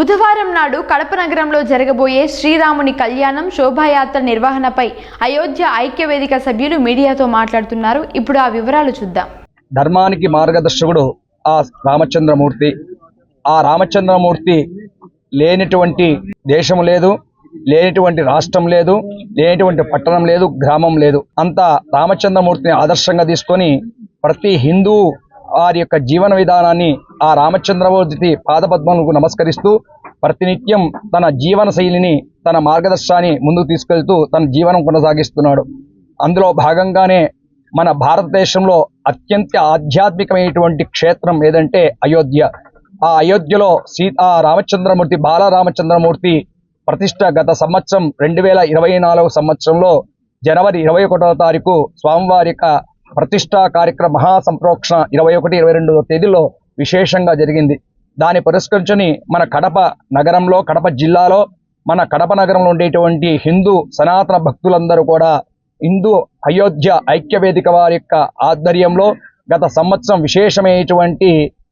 బుధవారం నాడు కడప నగరంలో జరగబోయే శ్రీరాముని కళ్యాణం శోభాయాత్ర నిర్వహణపై అయోధ్య ఐక్యవేదిక సభ్యులు మీడియాతో మాట్లాడుతున్నారు. ఇప్పుడు ఆ వివరాలు చూద్దాం. ధర్మానికి మార్గదర్శకుడు ఆ రామచంద్రమూర్తి. ఆ రామచంద్రమూర్తి లేనిటువంటి దేశం లేదు లేనిటువంటి రాష్ట్రం లేదు లేనిటువంటి పట్టణం లేదు గ్రామం లేదు. అంతా రామచంద్రమూర్తిని ఆదర్శంగా తీసుకొని ప్రతి హిందూ వారి యొక్క జీవన విధానాన్ని ఆ రామచంద్రమూర్తి పాదపద్మలకు నమస్కరిస్తూ ప్రతినిత్యం తన జీవన శైలిని తన మార్గదర్శనాన్ని ముందుకు తీసుకెళ్తూ తన జీవనం కొనసాగిస్తున్నాడు. అందులో భాగంగానే మన భారతదేశంలో అత్యంత ఆధ్యాత్మికమైనటువంటి క్షేత్రం ఏదంటే అయోధ్య. ఆ అయోధ్యలో సీతా రామచంద్రమూర్తి బాలరామచంద్రమూర్తి ప్రతిష్ట గత సంవత్సరం రెండు వేల ఇరవై నాలుగు సంవత్సరంలో జనవరి ఇరవై ఒకటవ తారీఖు స్వామివారి యొక్క ప్రతిష్టా కార్యక్రమ మహాసంప్రోక్షణ ఇరవై ఒకటి ఇరవై రెండవ తేదీలో విశేషంగా జరిగింది. దాన్ని పురస్కరించుని మన కడప నగరంలో కడప జిల్లాలో మన కడప నగరంలో ఉండేటువంటి హిందూ సనాతన భక్తులందరూ కూడా హిందూ అయోధ్య ఐక్యవేదిక వారి యొక్క ఆధ్వర్యంలో గత సంవత్సరం విశేషమైనటువంటి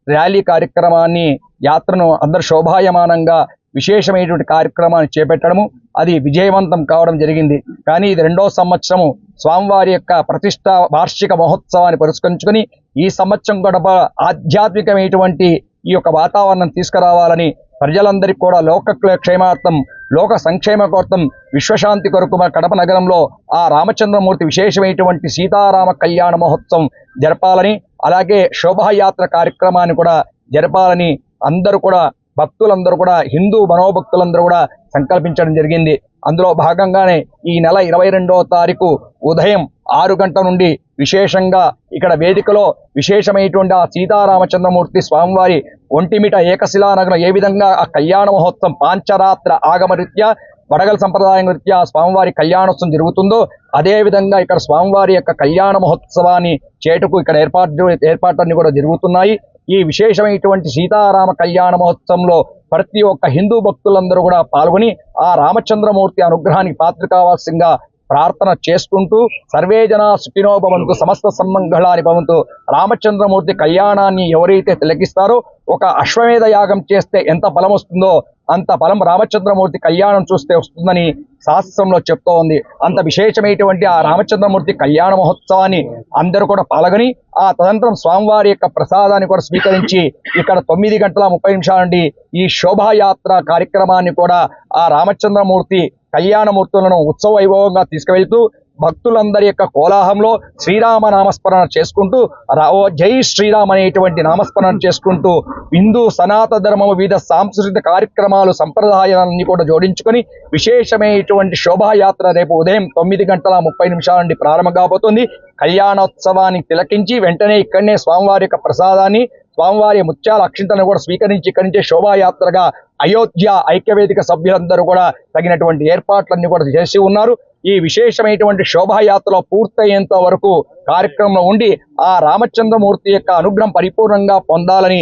ర్యాలీ కార్యక్రమాన్ని యాత్రను అందరు శోభాయమానంగా విశేషమైనటువంటి కార్యక్రమాన్ని చేపట్టడము అది విజయవంతం కావడం జరిగింది. కానీ ఇది రెండో సంవత్సరము స్వామివారి యొక్క ప్రతిష్ట వార్షిక మహోత్సవాన్ని పురస్కరించుకొని ఈ సంవత్సరం గడప ఆధ్యాత్మికమైనటువంటి ఈ యొక్క వాతావరణం తీసుకురావాలని ప్రజలందరికీ కూడా లోక క్షేమార్థం లోక సంక్షేమ కోర్థం విశ్వశాంతి కొరకు మన కడప నగరంలో ఆ రామచంద్రమూర్తి విశేషమైనటువంటి సీతారామ కళ్యాణ మహోత్సవం జరపాలని అలాగే శోభాయాత్ర కార్యక్రమాన్ని కూడా జరపాలని అందరూ కూడా భక్తులందరూ కూడా హిందూ మనోభక్తులందరూ కూడా సంకల్పించడం జరిగింది. అందులో భాగంగానే ఈ నెల ఇరవై రెండవ తారీఖు ఉదయం ఆరు గంటల నుండి విశేషంగా ఇక్కడ వేదికలో విశేషమైనటువంటి ఆ సీతారామచంద్రమూర్తి స్వామివారి ఒంటిమిట ఏకశిలా నగరం ఏ విధంగా ఆ కళ్యాణ మహోత్సవం పాంచరాత్ర ఆగమరీత్యా వడగల సంప్రదాయం రీత్యా స్వామివారి కళ్యాణోత్సవం జరుగుతుందో అదే విధంగా ఇక్కడ స్వామివారి యొక్క కళ్యాణ మహోత్సవాన్ని చేటుకు ఇక్కడ ఏర్పాటు ఏర్పాట్లన్నీ కూడా జరుగుతున్నాయి. ఈ విశేషమైనటువంటి సీతారామ కళ్యాణ మహోత్సవంలో ప్రతి ఒక్క హిందూ భక్తులందరూ కూడా పాల్గొని ఆ రామచంద్రమూర్తి అనుగ్రహానికి పాత్ర కావాల్సిందిగా ప్రార్థన చేసుకుంటూ సర్వే జన సుఖినో భవంతు సమస్త సమ్మంగళాని భవంతు. రామచంద్రమూర్తి కళ్యాణాన్ని ఎవరైతే తిలకిస్తారో ఒక అశ్వమేధ యాగం చేస్తే ఎంత బలం వస్తుందో అంత బలం రామచంద్రమూర్తి కళ్యాణం చూస్తే వస్తుందని శాస్త్రంలో చెప్తూ ఉంది. అంత విశేషమైనటువంటి ఆ రామచంద్రమూర్తి కళ్యాణ మహోత్సవాన్ని అందరూ కూడా పాల్గొని ఆ తదంతరం స్వామివారి యొక్క ప్రసాదాన్ని కూడా స్వీకరించి ఇక్కడ తొమ్మిది గంటల ముప్పై నిమిషాల నుండి ఈ శోభాయాత్ర కార్యక్రమాన్ని కూడా ఆ రామచంద్రమూర్తి కళ్యాణమూర్తులను ఉత్సవ వైభవంగా తీసుకువెళ్తూ భక్తులందరి యొక్క కోలాహంలో శ్రీరామ నామస్మరణ చేసుకుంటూ రావో జై శ్రీరామ్ అనేటువంటి నామస్మరణ చేసుకుంటూ హిందూ సనాతన ధర్మం వివిధ సాంస్కృతిక కార్యక్రమాలు సంప్రదాయాలన్నీ కూడా జోడించుకొని విశేషమైనటువంటి శోభాయాత్ర రేపు ఉదయం తొమ్మిది గంటల ముప్పై నిమిషాల నుండి ప్రారంభం కాబోతుంది. కళ్యాణోత్సవాన్ని తిలకించి వెంటనే ఇక్కడనే స్వామివారి యొక్క ప్రసాదాన్ని స్వామివారి ముత్యాల అక్షింతలను కూడా స్వీకరించి ఇక్కడి నుంచే శోభాయాత్రగా అయోధ్య ఐక్యవేదిక సభ్యులందరూ కూడా తగినటువంటి ఏర్పాట్లన్నీ కూడా చేసి ఉన్నారు. ఈ విశేషమైనటువంటి శోభాయాత్రలో పూర్తయ్యేంత వరకు కార్యక్రమంలో ఉండి ఆ రామచంద్రమూర్తి యొక్క అనుగ్రహం పరిపూర్ణంగా పొందాలని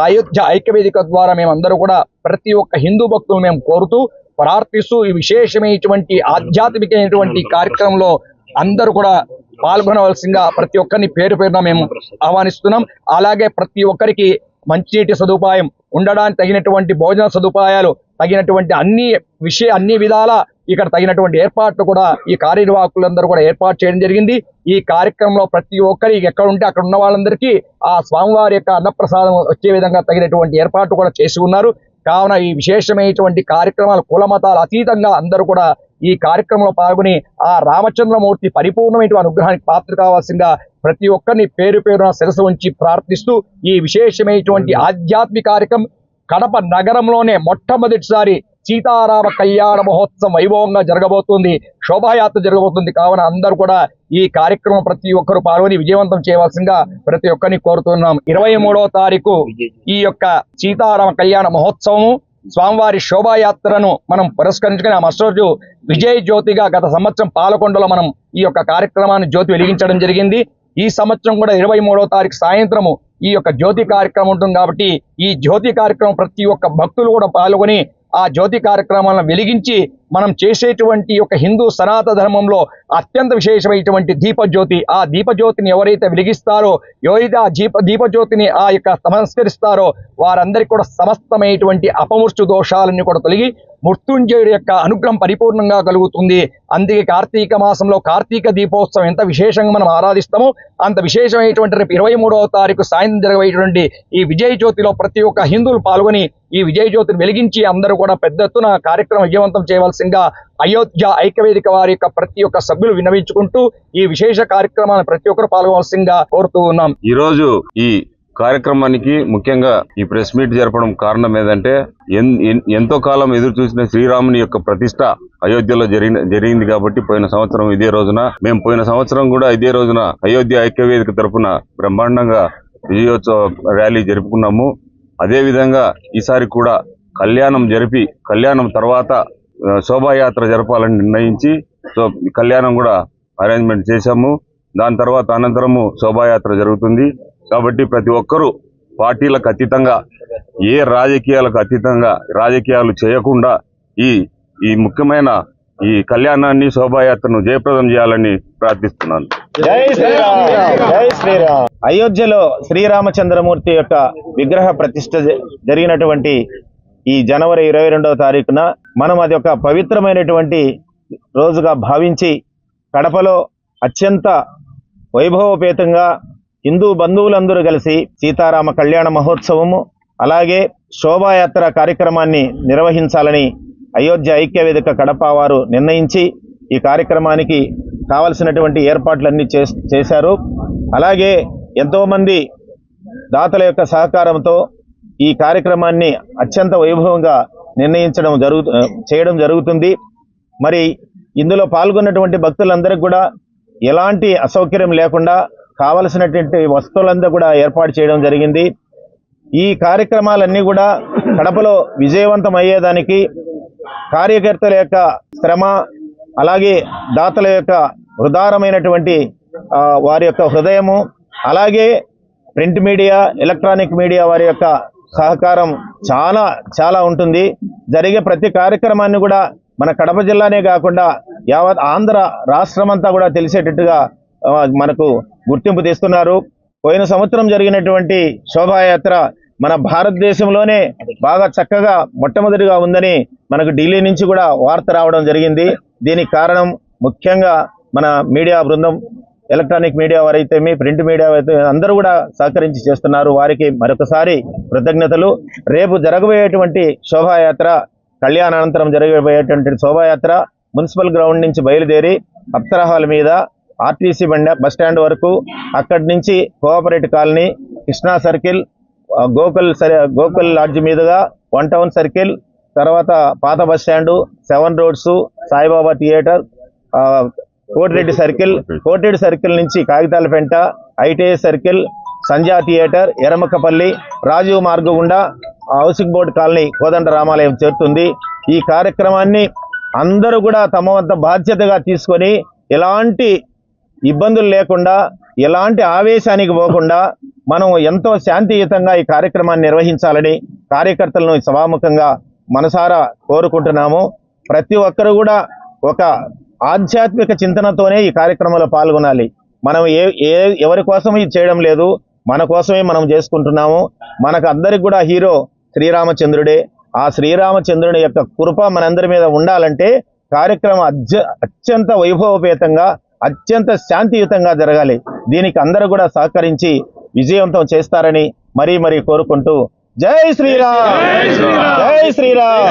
అయోధ్య ఐక్యవేదిక ద్వారా మేమందరూ కూడా ప్రతి ఒక్క హిందూ భక్తులు మేము కోరుతూ ప్రార్థిస్తూ ఈ విశేషమైనటువంటి ఆధ్యాత్మికమైనటువంటి కార్యక్రమంలో అందరూ కూడా పాల్గొనవలసిందిగా ప్రతి ఒక్కరిని పేరు పేరున మేము ఆహ్వానిస్తున్నాం. అలాగే ప్రతి ఒక్కరికి మంచినీటి సదుపాయం ఉండడానికి తగినటువంటి భోజన సదుపాయాలు తగినటువంటి అన్ని విషయ అన్ని విధాల ఇక్కడ తగినటువంటి ఏర్పాట్లు కూడా ఈ కార్యనిర్వాహకులందరూ కూడా ఏర్పాటు చేయడం జరిగింది. ఈ కార్యక్రమంలో ప్రతి ఒక్కరి ఎక్కడ ఉంటే అక్కడ ఉన్న వాళ్ళందరికీ ఆ స్వామివారి యొక్క అన్నప్రసాదం వచ్చే విధంగా తగినటువంటి ఏర్పాట్లు కూడా చేసి ఉన్నారు. కావున ఈ విశేషమైనటువంటి కార్యక్రమాలు కుల మతాలు అతీతంగా అందరూ కూడా ఈ కార్యక్రమంలో పాల్గొని ఆ రామచంద్రమూర్తి పరిపూర్ణమైన అనుగ్రహానికి పాత్ర కావాల్సిందిగా ప్రతి ఒక్కరిని పేరు పేరున శిరసు ఉంచి ప్రార్థిస్తూ ఈ విశేషమైనటువంటి ఆధ్యాత్మిక కార్యక్రమం కడప నగరంలోనే మొట్టమొదటిసారి సీతారామ కళ్యాణ మహోత్సవం వైభవంగా జరగబోతుంది. శోభాయాత్ర జరగబోతుంది. కావున అందరూ కూడా ఈ కార్యక్రమం ప్రతి ఒక్కరు పాల్గొని విజయవంతం చేయవలసిందిగా ప్రతి ఒక్కరిని కోరుతున్నాం. ఇరవై మూడవ తారీఖు ఈ యొక్క సీతారామ కళ్యాణ మహోత్సవము స్వామివారి శోభాయాత్రను మనం పురస్కరించుకుని ఆ మరుసటి విజయ జ్యోతిగా గత సంవత్సరం పాలకొండలో మనం ఈ యొక్క కార్యక్రమాన్ని జ్యోతి వెలిగించడం జరిగింది. ఈ సంవత్సరం కూడా ఇరవై మూడవ తారీఖు సాయంత్రము ఈ యొక్క జ్యోతి కార్యక్రమం ఉంటుంది కాబట్టి ఈ జ్యోతి కార్యక్రమం ప్రతి ఒక్క భక్తులు కూడా పాల్గొని ఆ జ్యోతి కార్యక్రమాలను వెలిగించి మనం చేసేటువంటి యొక్క హిందూ సనాతన ధర్మంలో అత్యంత విశేషమైనటువంటి దీపజ్యోతి. ఆ దీపజ్యోతిని ఎవరైతే వెలిగిస్తారో ఎవరైతే ఆ దీప దీపజ్యోతిని ఆ యొక్క సంస్కరిస్తారో వారందరికీ కూడా సమస్తమైనటువంటి అపమృత్యు దోషాలన్నీ కూడా తొలగి మృత్యుంజయుడి యొక్క అనుగ్రహం పరిపూర్ణంగా కలుగుతుంది. అందుకే కార్తీక మాసంలో కార్తీక దీపోత్సవం ఎంత విశేషంగా మనం ఆరాధిస్తామో అంత విశేషమైనటువంటి రేపు ఇరవై మూడవ తారీఖు సాయంత్రం జరగబోయేటువంటి ఈ విజయ జ్యోతిలో ప్రతి ఒక్క హిందువులు పాల్గొని ఈ విజయ జ్యోతిని వెలిగించి అందరూ కూడా పెద్ద ఎత్తున కార్యక్రమం విజయవంతం చేయవలసి చేయవలసిందిగా అయోధ్య ఐక్యవేదిక వారి యొక్క ప్రతి ఒక్క సభ్యులు విన్నవించుకుంటూ ఈ విశేష కార్యక్రమాన్ని ప్రతి ఒక్కరు పాల్గొనవలసిందిగా కోరుతూ ఉన్నాం. ఈ రోజు ఈ కార్యక్రమానికి ముఖ్యంగా ఈ ప్రెస్ మీట్ జరపడం కారణం ఏంటంటే ఎన్- ఎన్- ఎంతో కాలం ఎదురు చూసిన శ్రీరాముని యొక్క ప్రతిష్ట అయోధ్యలో జరిగిన జరిగింది కాబట్టి పోయిన సంవత్సరం ఇదే రోజున మేము పోయిన సంవత్సరం కూడా ఇదే రోజున అయోధ్య ఐక్యవేదిక తరపున బ్రహ్మాండంగా విజయోత్సవ ర్యాలీ జరుపుకున్నాము. అదే విధంగా ఈసారి కూడా కళ్యాణం జరిపి కళ్యాణం తర్వాత శోభాయాత్ర జరపాలని నిర్ణయించి సో కళ్యాణం కూడా అరేంజ్మెంట్ చేశాము. దాని తర్వాత అనంతరము శోభాయాత్ర జరుగుతుంది. కాబట్టి ప్రతి ఒక్కరూ పార్టీలకు అతీతంగా ఏ రాజకీయాలకు అతీతంగా రాజకీయాలు చేయకుండా ఈ ఈ ముఖ్యమైన ఈ కళ్యాణాన్ని శోభాయాత్రను జయప్రదం చేయాలని ప్రార్థిస్తున్నాను. జై శ్రీరామ్! జై శ్రీరామ్! అయోధ్యలో శ్రీరామచంద్రమూర్తి యొక్క విగ్రహ ప్రతిష్ఠ జ- జరిగినటువంటి ఈ జనవరి ఇరవై రెండవ తారీఖున మనం అది ఒక పవిత్రమైనటువంటి రోజుగా భావించి కడపలో అత్యంత వైభవపేతంగా హిందూ బంధువులందరూ కలిసి సీతారామ కళ్యాణ మహోత్సవము అలాగే శోభాయాత్ర కార్యక్రమాన్ని నిర్వహించాలని అయోధ్య ఐక్య వేదిక కడప వారు నిర్ణయించి ఈ కార్యక్రమానికి కావలసినటువంటి ఏర్పాట్లన్నీ చే చేశారు. అలాగే ఎంతోమంది దాతల యొక్క సహకారంతో ఈ కార్యక్రమాన్ని అత్యంత వైభవంగా నిర్ణయించడం జరుగు చేయడం జరుగుతుంది. మరి ఇందులో పాల్గొన్నటువంటి భక్తులందరికీ కూడా ఎలాంటి అసౌకర్యం లేకుండా కావలసినటువంటి వస్తువులంతా కూడా ఏర్పాటు చేయడం జరిగింది. ఈ కార్యక్రమాలన్నీ కూడా కడపలో విజయవంతం అయ్యేదానికి కార్యకర్తల యొక్క శ్రమ అలాగే దాతల యొక్క హృదారమైనటువంటి వారి యొక్క హృదయము అలాగే ప్రింట్ మీడియా ఎలక్ట్రానిక్ మీడియా వారి యొక్క సహకారం చాలా చాలా ఉంటుంది. జరిగే ప్రతి కార్యక్రమాన్ని కూడా మన కడప జిల్లానే కాకుండా యావత్ ఆంధ్ర రాష్ట్రం అంతా కూడా తెలిసేటట్టుగా మనకు గుర్తింపు తెస్తున్నారు. పోయిన సంవత్సరం జరిగినటువంటి శోభాయాత్ర మన భారతదేశంలోనే బాగా చక్కగా మొట్టమొదటిగా ఉందని మనకు ఢిల్లీ నుంచి కూడా వార్త రావడం జరిగింది. దీనికి కారణం ముఖ్యంగా మన మీడియా బృందం ఎలక్ట్రానిక్ మీడియా వారైతేమి ప్రింట్ మీడియా అయితే అందరూ కూడా సహకరించి చేస్తున్నారు. వారికి మరొకసారి కృతజ్ఞతలు. రేపు జరగబోయేటువంటి శోభాయాత్ర కళ్యాణానంతరం జరగబోయేటువంటి శోభాయాత్ర మున్సిపల్ గ్రౌండ్ నుంచి బయలుదేరి అప్తరహాల్ మీద ఆర్టీసీ బండ బస్ స్టాండ్ వరకు అక్కడి నుంచి cooperative colony Krishna circle Gokul Gokul lodge మీదుగా వన్ టౌన్ సర్కిల్ తర్వాత పాత bus stand seven roads Saibaba theatre Kotireddy circle Kotireddy circle నుంచి Kagithala Penta ITI circle Sanja theatre Eramakapalli Rajiv Marg గుండా housing board colony కోదండ రామాలయం చేరుతుంది. ఈ కార్యక్రమాన్ని అందరూ కూడా తమ వంత బాధ్యతగా తీసుకొని ఎలాంటి ఇబ్బందులు లేకుండా ఎలాంటి ఆవేశానికి పోకుండా మనం ఎంతో శాంతియుతంగా ఈ కార్యక్రమాన్ని నిర్వహించాలని కార్యకర్తలను సభాముఖంగా మనసారా కోరుకుంటున్నాము. ప్రతి ఒక్కరు కూడా ఒక ఆధ్యాత్మిక చింతనతోనే ఈ కార్యక్రమంలో పాల్గొనాలి. మనం ఏ ఏ ఎవరి కోసం ఇది చేయడం లేదు. మన కోసమే మనం చేసుకుంటున్నాము. మనకు అందరికి కూడా హీరో శ్రీరామచంద్రుడే. ఆ శ్రీరామచంద్రుని యొక్క కృప మనందరి మీద ఉండాలంటే కార్యక్రమం అత్య అత్యంత వైభవపేతంగా అత్యంత శాంతియుతంగా జరగాలి. దీనికి అందరూ కూడా సహకరించి విజయవంతం చేస్తారని మరీ మరీ కోరుకుంటూ జై శ్రీరామ్! జై శ్రీరామ్!